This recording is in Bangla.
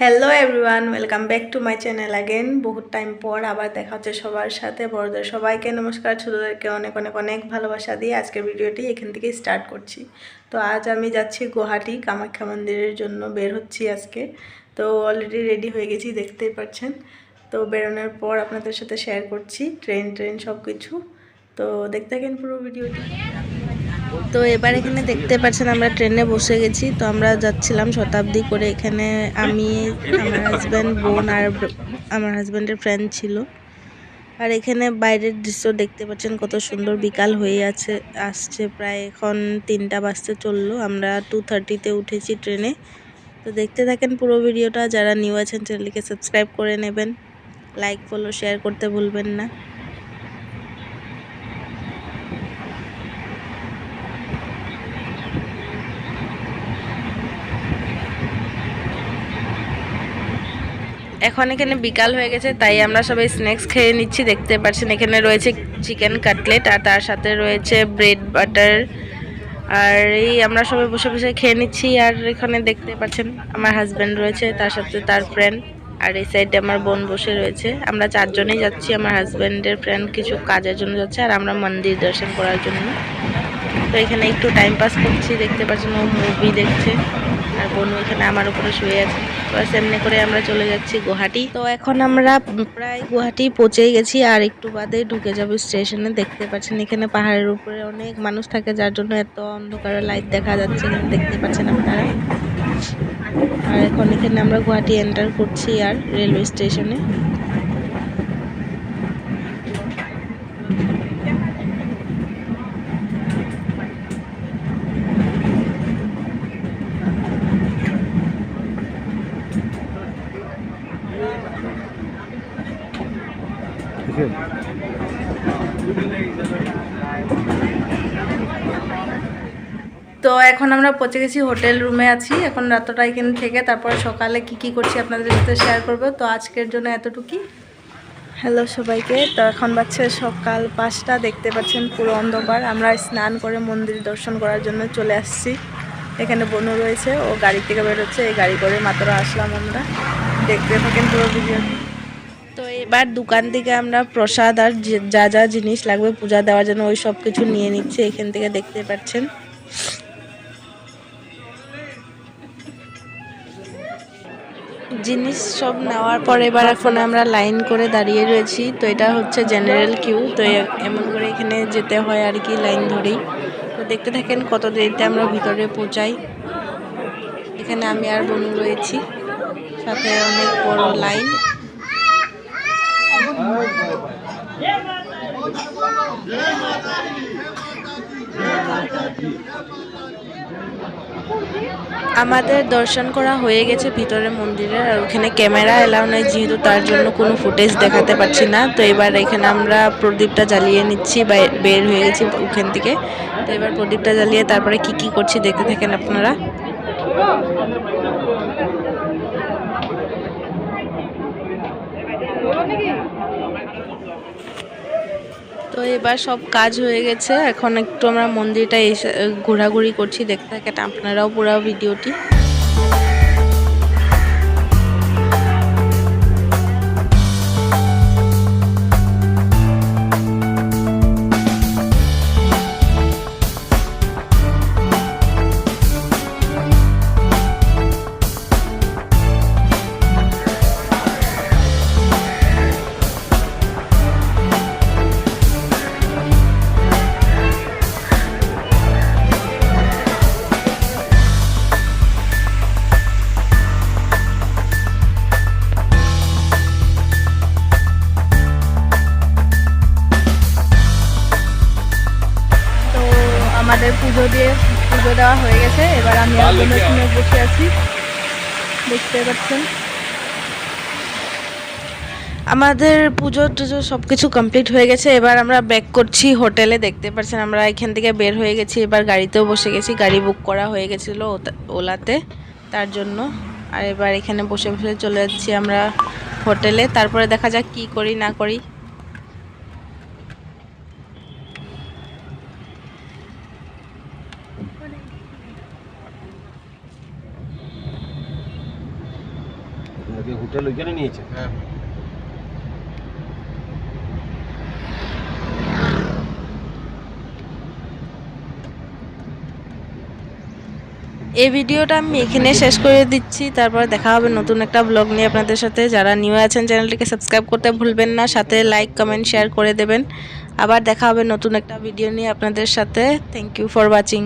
Hello everyone welcome back to my channel again বহুত টাইম পর আবার দেখা হচ্ছে সবার সাথে। বড়দের সবাইকে নমস্কার, ছোটোদেরকে অনেক অনেক অনেক ভালোবাসা দিয়ে আজকের ভিডিওটি এখান থেকেই স্টার্ট করছি। তো আজ আমি যাচ্ছি গুয়াহাটি কামাখ্যা মন্দিরের জন্য, বের হচ্ছি আজকে। তো অলরেডি রেডি হয়ে গেছি, দেখতেই পাচ্ছেন। তো বেরোনোর পর আপনাদের সাথে শেয়ার করছি ট্রেন ট্রেন সব কিছু তো দেখতে থাকেন পুরো ভিডিওটি। তো এবার এখানে দেখতে পাচ্ছেন আমরা ট্রেনে বসে গেছি। তো আমরা যাচ্ছিলাম শতাব্দী করে। এখানে আমি, আমার হাজব্যান্ড বোন আর আমার হাজব্যান্ডের ফ্রেন্ড ছিল। আর এখানে বাইরের দৃশ্য দেখতে পাচ্ছেন কত সুন্দর বিকাল হয়ে আছে, আসছে। প্রায় এখন তিনটা বাজতে চলল। আমরা টু থার্টিতে উঠেছি ট্রেনে। তো দেখতে থাকেন পুরো ভিডিওটা। যারা নিউ আছেন চ্যানেলকে সাবস্ক্রাইব করে নেবেন। লাইক ফলো শেয়ার করতে ভুলবেন না। এখন এখানে বিকাল হয়ে গেছে, তাই আমরা সবাই স্ন্যাক্স খেয়ে নিচ্ছি, দেখতে পাচ্ছেন এখানে রয়েছে চিকেন কাটলেট আর তার সাথে রয়েছে ব্রেড বাটার আর এই আমরা সবাই বসে বসে খেয়ে নিচ্ছি, আর এখানে দেখতে পাচ্ছেন আমার হাজব্যান্ড রয়েছে, তার সাথে তার ফ্রেন্ড আর এই সাইডে আমার বোন বসে রয়েছে। আমরা চারজনেই যাচ্ছি, আমার হাজব্যান্ডের ফ্রেন্ড কিছু কাজের জন্য যাচ্ছে, আর আমরা মন্দির দর্শন করার জন্য। তো এখানে একটু টাইম পাস করছি, দেখতে পাচ্ছেন ও মুভি দেখছে, আর বোন এখানে আমার উপরে শুয়ে আছে। বাস, এমনি করে আমরা চলে যাচ্ছি গুয়াহাটি। তো এখন আমরা প্রায় গুয়াহাটি পৌঁছেই গেছি, আর একটু বাদে ঢুকে যাব স্টেশনে। দেখতে পাচ্ছেন, এখানে পাহাড়ের উপরে অনেক মানুষ থাকে, যার জন্য এত অন্ধকারে লাইট দেখা যাচ্ছে দেখতে পাচ্ছেন আপনারা। আর এখন এখানে আমরা গুয়াহাটি এন্টার করছি, আর রেলওয়ে স্টেশনে কিসের তো এখন আমরা পৌঁছে গেছি হোটেল রুমে আছি। এখন রাতটা এখানে থেকে তারপর সকালে কি কি করছি আপনাদের সাথে শেয়ার করব। তো আজকের জন্য এতটুকুই। হ্যালো সবাইকে। তো এখন বাচ্চা সকাল পাঁচটা দেখতে পাচ্ছেন পুরো অন্ধকার। আমরা স্নান করে মন্দির দর্শন করার জন্য চলে আসছি। এখানে বনু রয়েছে ও গাড়ি থেকে বেরোচ্ছে এই গাড়ি করে মাত্র আসলাম আমরা। দেখতে থাকেন পুরো ভিডিও তো এবার দোকান থেকে আমরা প্রসাদ আর যে- যা জিনিস লাগবে, পূজা দেওয়ার জন্য ওই সব কিছু নিয়ে নিচ্ছে, এখান থেকে দেখতে পাচ্ছেন। জিনিস সব নেওয়ার পর এবার এখন আমরা লাইন করে দাঁড়িয়ে রয়েছি। তো এটা হচ্ছে জেনারেল কিউ তো এমন করে এখানে যেতে হয় আর কি লাইন ধরেই। তো দেখতে থাকেন কত দেরিতে আমরা ভিতরে পৌঁছাই। এখানে আমি আর বনু রয়েছি, সাথে অনেক বড় লাইন। আমাদের দর্শন করা হয়ে গেছে ভিতরে মন্দিরে আর ওখানে ক্যামেরা এলাও নেই, যেহেতু তার জন্য কোনো ফুটেজ দেখাতে পারছি না। তো এবার এখানে আমরা প্রদীপটা জ্বালিয়ে নিচ্ছি বের হয়ে গেছি ওখান থেকে। তো এবার প্রদীপটা জ্বালিয়ে তারপরে কি কি করছি দেখতে থাকেন আপনারা। তো এবার সব কাজ হয়ে গেছে। এখন একটু আমরা মন্দিরটা এসে, ঘোরাঘুরি করছি। দেখতে থাকেন আপনারাও পুরো ভিডিওটি। পুজো দিয়ে পুজো দেওয়া হয়ে গেছে। এবার আমি আর বোনের বসে আছি। দেখতে পাচ্ছেন। আমাদের পুজো টুজো সব কিছু কমপ্লিট হয়ে গেছে। এবার আমরা ব্যাক করছি হোটেলে। দেখতে পাচ্ছেন আমরা এখান থেকে বের হয়ে গেছি। এবার গাড়িতেও বসে গেছি। গাড়ি বুক করা হয়ে গেছিল ওলাতে। তার জন্য। আর এবার এখানে বসে বসে চলে যাচ্ছি আমরা হোটেলে। তারপরে দেখা যাক কি করি না করি। হোটেল ওইখানে নিয়েছে। হ্যাঁ। এই ভিডিওটা আমি এখানে শেষ করে দিচ্ছি। তারপর দেখা হবে নতুন একটা ব্লগ নিয়ে আপনাদের সাথে। যারা নিউ আছেন চ্যানেলটিকে সাবস্ক্রাইব করতে ভুলবেন না। সাথে লাইক কমেন্ট শেয়ার করে দেবেন। আবার দেখা হবে নতুন একটা ভিডিও নিয়ে আপনাদের সাথে। Thank you for watching